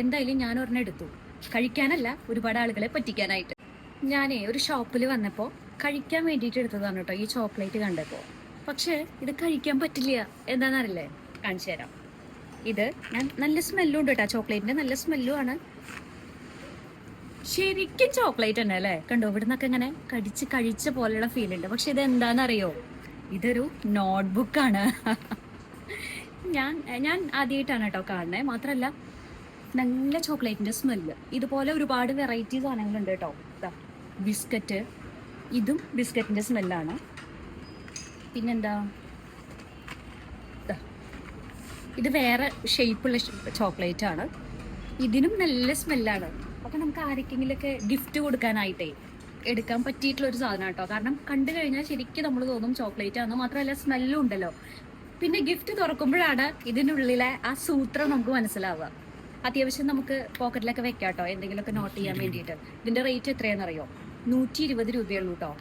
എന്തായാലും ഞാൻ ഒരെണ്ണം എടുത്തു. കഴിക്കാനല്ല ഒരുപാട് ആളുകളെ പറ്റിക്കാനായിട്ട്. ഞാനേ ഒരു ഷോപ്പിൽ വന്നപ്പോൾ കഴിക്കാൻ വേണ്ടിയിട്ട് എടുത്തതാണ് കേട്ടോ ഈ ചോക്ലേറ്റ് കണ്ടപ്പോൾ പക്ഷേ ഇത് കഴിക്കാൻ പറ്റില്ല. എന്താണെന്നറിയില്ലേ കാണിച്ചു തരാം. ഇത് ഞാൻ നല്ല സ്മെല്ലും ഉണ്ട് കേട്ടോ. ചോക്ലേറ്റിന്റെ നല്ല സ്മെല്ലും ആണ്. ശരിക്കും ചോക്ലേറ്റ് തന്നെ അല്ലേ? കണ്ടോ ഇവിടെ നിന്നൊക്കെ ഇങ്ങനെ കടിച്ച് കഴിച്ച പോലെയുള്ള ഫീൽ ഉണ്ട്. പക്ഷെ ഇത് എന്താണെന്നറിയോ ഇതൊരു നോട്ട്ബുക്കാണ്. ഞാൻ ഞാൻ ആദ്യമായിട്ടാണ് കേട്ടോ കാണുന്നത്. മാത്രമല്ല നല്ല ചോക്ലേറ്റിന്റെ സ്മെല്ല്. ഇതുപോലെ ഒരുപാട് വെറൈറ്റി സാധനങ്ങളുണ്ട് കേട്ടോ. ബിസ്ക്കറ്റ്. ഇതും ബിസ്ക്കറ്റിന്റെ സ്മെല്ലാണ്. പിന്നെന്താ? ഇത് വേറെ ഷേപ്പുള്ള ചോക്ലേറ്റ് ആണ് ഇതിനും നല്ല സ്മെല്ലാണ്. അപ്പൊ നമുക്ക് ആർക്കെങ്കിലൊക്കെ ഗിഫ്റ്റ് കൊടുക്കാനായിട്ടേ എടുക്കാൻ പറ്റിയിട്ടുള്ള ഒരു സാധനം കേട്ടോ. കാരണം കണ്ടു കഴിഞ്ഞാൽ ശരിക്കും നമ്മൾ തോന്നും ചോക്ലേറ്റ് ആണെന്ന് മാത്രമല്ല സ്മെല്ലും ഉണ്ടല്ലോ. പിന്നെ ഗിഫ്റ്റ് തുറക്കുമ്പോഴാണ് ഇതിനുള്ളിലെ ആ സൂത്രം നമുക്ക് മനസ്സിലാവുക. അത്യാവശ്യം നമുക്ക് പോക്കറ്റിലൊക്കെ വെക്കാം കേട്ടോ എന്തെങ്കിലുമൊക്കെ നോട്ട് ചെയ്യാൻ വേണ്ടിയിട്ട്. ഇതിന്റെ റേറ്റ് എത്രയാണെന്നറിയോ? നൂറ്റി ഇരുപത് രൂപയുള്ളൂ കേട്ടോ